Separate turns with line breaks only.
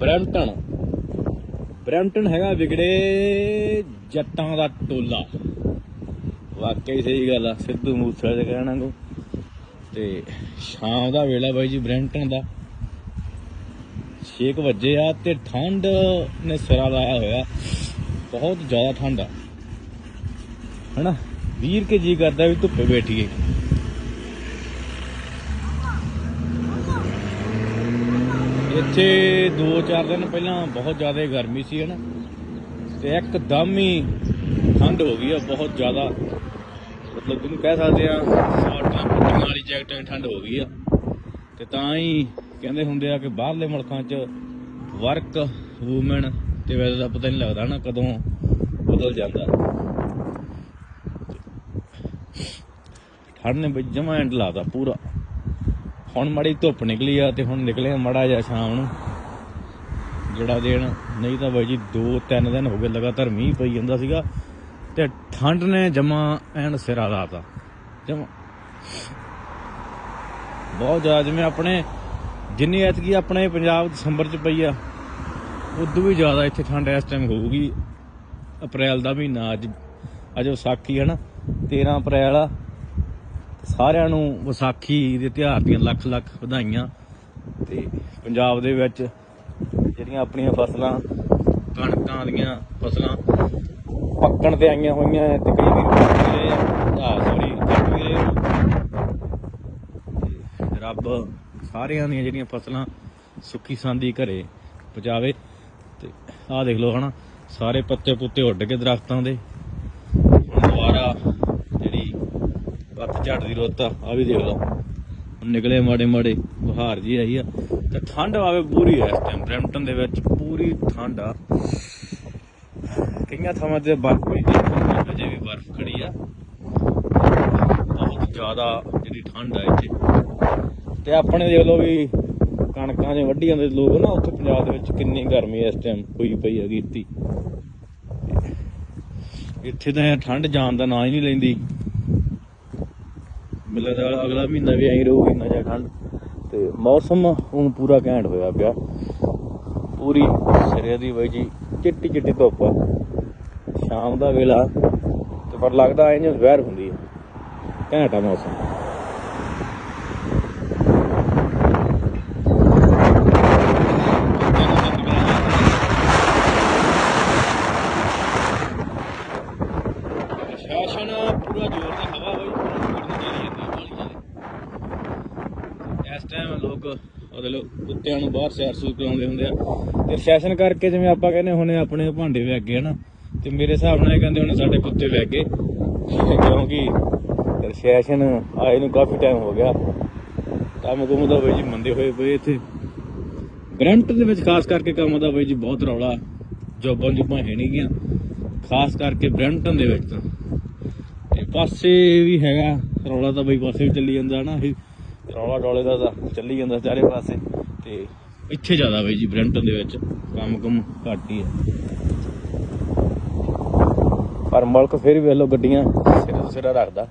Brampton Brampton ਹੈਗਾ ਵਿਗੜੇ ਜੱਟਾਂ ਦਾ ਟੋਲਾ। ਵਾਕਈ ਸਹੀ ਗੱਲ ਆ, ਸਿੱਧੂ ਮੂਸੇ ਦੇ ਕਹਿਣਾ ਕੋ ਤੇ ਸ਼ਾਮ ਦਾ ਵੇਲਾ ਬਾਈ ਜੀ ਬ੍ਰੈਂਟਨ ਦਾ। 6 ਵਜੇ ਆ ਤੇ ਠੰਡ ਨੇ ਸਿਰਾ ਲਾਇਆ ਹੋਇਆ। ਬਹੁਤ ਜ਼ਿਆਦਾ ਠੰਡ ਆ। ਹਨਾ? ਵੀਰ ਕੇ ਜੀ ਕਰਦਾ ਵੀ ਧੁੱਪੇ ਬੈਠੀਏ। ਇੱਥੇ 2-4 ਦਿਨ ਪਹਿਲਾਂ ਬਹੁਤ ਜ਼ਿਆਦਾ ਗਰਮੀ ਸੀ, ਹਨਾ? ਤੇ ਇੱਕਦਮ ਹੀ ਠੰਡ ਹੋ ਗਈ ਆ, ਬਹੁਤ ਜ਼ਿਆਦਾ। ਮਤਲਬ ਜਿਹਨੂੰ ਕਹਿ ਸਕਦੇ ਆ ਸ਼ਾਰਟਾਂ ਪੱਟੀਆਂ ਵਾਲੀ ਜੈਕਟਾਂ ਠੰਡ ਹੋ ਗਈ ਆ। ਤੇ ਤਾਂ ਹੀ ਕਹਿੰਦੇ ਹੁੰਦੇ ਆ ਕਿ ਬਾਹਰਲੇ ਮੁਲਕਾਂ 'ਚ ਵਰਕ ਵੂਮਨ ਤੇ ਵੈਸੇ ਦਾ ਪਤਾ ਨਹੀਂ ਲੱਗਦਾ ਨਾ ਕਦੋਂ ਬਦਲ ਜਾਂਦਾ। ਠੰਡ ਨੇ ਬਈ ਜਮਾ ਐਂਡ ਲਾਤਾ ਪੂਰਾ। ਹੁਣ ਮੜੀ ਧੁੱਪ ਨਿਕਲੀ ਆ ਤੇ ਹੁਣ ਨਿਕਲੇ ਮੜਾ ਜਾ ਸ਼ਾਮ ਨੂੰ। ਜਿਹੜਾ ਦਿਨ, ਨਹੀਂ ਤਾਂ ਬਾਈ ਜੀ 2-3 ਦਿਨ ਹੋ ਗਏ ਲਗਾਤਾਰ ਮੀਂਹ ਪਈ ਜਾਂਦਾ ਸੀਗਾ ਤੇ ਠੰਡ ਨੇ ਜਮਾ ਐਨ ਸਿਰਾ ਲਾਤਾ। ਜਮਾ। ਬਹੁਤ ਜ਼ਿਆਦਾ, ਜਿਵੇਂ ਆਪਣੇ, ਜਿੰਨੀ ਐਤਕੀ ਆਪਣੇ ਪੰਜਾਬ ਦਸੰਬਰ ਚ ਪਈ ਆ, ਉਦੋਂ ਵੀ ਜ਼ਿਆਦਾ ਇੱਥੇ ਠੰਡ ਇਸ ਟਾਈਮ ਹੋਊਗੀ। ਅਪ੍ਰੈਲ ਦਾ ਮਹੀਨਾ, ਅੱਜ ਅੱਜ ਵਿਸਾਖੀ ਹੈ ਨਾ 13 ਅਪ੍ਰੈਲ ਆ। ਸਾਰਿਆਂ ਨੂੰ ਵਿਸਾਖੀ ਦੇ ਤਿਉਹਾਰ ਦੀਆਂ ਲੱਖ ਲੱਖ ਵਧਾਈਆਂ ਤੇ ਪੰਜਾਬ ਦੇ ਵਿੱਚ ਜਿਹੜੀਆਂ ਆਪਣੀਆਂ ਫਸਲਾਂ, ਕਣਕਾਂ ਦੀਆਂ ਫਸਲਾਂ ਪੱਕਣ ਤੇ ਆਈਆਂ ਹੋਈਆਂ ਐ ਤੇ ਕਈ ਵੀਰ ਪੱਕ ਵੀ ਆ ਸੌਰੀ ਕੱਟ ਵੀ ਰੱਬ ਸਾਰਿਆਂ ਦੀਆਂ ਜਿਹੜੀਆਂ ਫਸਲਾਂ ਸੁੱਕੀ ਸਾਂਦੀ ਘਰੇ ਪਹੁੰਚਾਵੇ ਤੇ ਆਹ ਦੇਖ ਲਓ ਹਨਾ, ਸਾਰੇ ਪੱਤੇ ਪੁੱਤੇ ਉੱਡ ਕੇ ਦਰਖਤਾਂ ਦੇ ਹੁਣ ਦੁਬਾਰਾ ਜਿਹੜੀ ਬੱਤ ਝੜ ਦੀ ਰੁੱਤ ਆ ਆ ਵੀ ਦੇਖ ਲਓ। ਨਿਕਲੇ ਮਾੜੇ ਮਾੜੇ, ਬੁਹਾਰ ਜੀ ਆਈ ਆ। ਤੇ ਠੰਡ ਆਵੇ ਪੂਰੀ ਐ ਇਸ ਟਾਈਮ ਬ੍ਰੈਂਪਟਨ ਦੇ ਵਿੱਚ ਪੂਰੀ ਠੰਡ ਆ। ਕਈਆਂ ਥਾਵਾਂ ਤੇ ਬਰਫ਼ ਵੀ ਦੇਖੀ ਅਜੇ ਵੀ ਬਰਫ਼ ਖੜੀ ਆ। ਬਹੁਤ ਜ਼ਿਆਦਾ ਜਿਹੜੀ ਠੰਡ ਆ ਇੱਥੇ। ਤੇ ਆਪਣੇ ਦੇਖ ਲਓ ਵੀ ਕਣਕਾਂ ਦੇ ਵੱਢੀ ਜਾਂਦੇ ਲੋਕ ਨਾ, ਉੱਥੇ ਪੰਜਾਬ ਦੇ ਵਿੱਚ ਕਿੰਨੀ ਗਰਮੀ ਇਸ ਟਾਈਮ ਹੋਈ ਪਈ ਹੈਗੀ ਇੱਥੇ ਇੱਥੇ ਤਾਂ ਠੰਡ ਜਾਣ ਦਾ ਨਾਂ ਹੀ ਨਹੀਂ ਲੈਂਦੀ। ਮਿਲਦਾ ਤਾਂ ਅਗਲਾ ਮਹੀਨਾ ਵੀ ਐਂ ਰਹੂਗੀ ਨਾ ਜਾਂ ਠੰਡ ਤੇ ਮੌਸਮ ਹੁਣ ਪੂਰਾ ਘੈਂਟ ਹੋਇਆ ਪਿਆ। ਪੂਰੀ ਸਿਰੇ ਦੀ ਬਾਈ ਜੀ, ਚਿੱਟੀ ਚਿੱਟੀ ਧੁੱਪ ਆ। ਸ਼ਾਮ ਦਾ ਵੇਲਾ। ਤੇ ਪਰ ਲੱਗਦਾ ਐਂ ਜਿਵੇਂ ਜ਼ਹਿਰ ਹੁੰਦੀ ਆ। ਘੈਂਟ ਆ ਮੌਸਮ ਸ਼ਾਸਨ ਪੂਰਾ ਜ਼ੋਰ ਤੇ ਹਵਾ ਹੋਈ ਇਸ ਟਾਈਮ ਲੋਕ ਉਹਦੇ ਕੁੱਤਿਆਂ ਨੂੰ ਬਾਹਰ ਸੈਰ ਸੂਰ ਕਰਾਉਂਦੇ ਹੁੰਦੇ ਆ। ਤੇ ਸੈਸ਼ਨ ਕਰਕੇ ਜਿਵੇਂ ਆਪਾਂ ਕਹਿੰਦੇ ਹੁਣੇ ਆਪਣੇ ਭਾਂਡੇ ਵੇਗ ਗਏ ਹਨਾ, ਤੇ ਮੇਰੇ ਹਿਸਾਬ ਨਾਲ ਇਹ ਕਹਿੰਦੇ ਹੁਣ ਸਾਡੇ ਕੁੱਤੇ ਵੇਗ ਗਏ। ਕਿਉਂਕਿ ਸੈਸ਼ਨ ਆਏ ਨੂੰ ਕਾਫੀ ਟਾਈਮ ਹੋ ਗਿਆ। ਕੰਮ ਕੁਮ ਦਾ ਬਈ ਜੀ ਮੰਦੇ ਹੋਏ ਪਏ ਇੱਥੇ। ਗਰੰਟ ਦੇ ਵਿੱਚ ਖਾਸ ਕਰਕੇ ਕੰਮ ਦਾ ਬਈ ਜੀ ਬਹੁਤ ਰੌਲਾ, ਜੋਬਾਂ ਜੁਬਾਂ ਹੈ ਨਹੀਂ ਗਿਆ ਖਾਸ ਕਰਕੇ ਬ੍ਰੈਂਟਨ ਦੇ ਵਿੱਚ ਤਾਂ। ਤੇ ਪਾਸੇ ਵੀ ਹੈਗਾ, ਰੌਲਾ ਤਾਂ ਬਈ ਪਾਸੇ ਵੀ ਚੱਲੀ ਜਾਂਦਾ ਨਾ ਇਹ ਰੌਲਾ ਡੋਲੇ ਦਾ ਤਾਂ ਚੱਲੀ ਜਾਂਦਾ ਚਾਰੇ ਪਾਸੇ ਤੇ ਇੱਥੇ ਜ਼ਿਆਦਾ ਬਈ ਜੀ, ਬ੍ਰੈਂਟਨ ਦੇ ਵਿੱਚ ਕੰਮ ਕੁਮ ਘੱਟ ਹੀ ਹੈ। ਪਰ ਮੁਲਕ ਫਿਰ ਵੀ ਵੇਖ ਲਓ ਗੱਡੀਆਂ ਸਿਰੇ ਤੋਂ ਸਿਰਾ ਰੱਖਦਾ।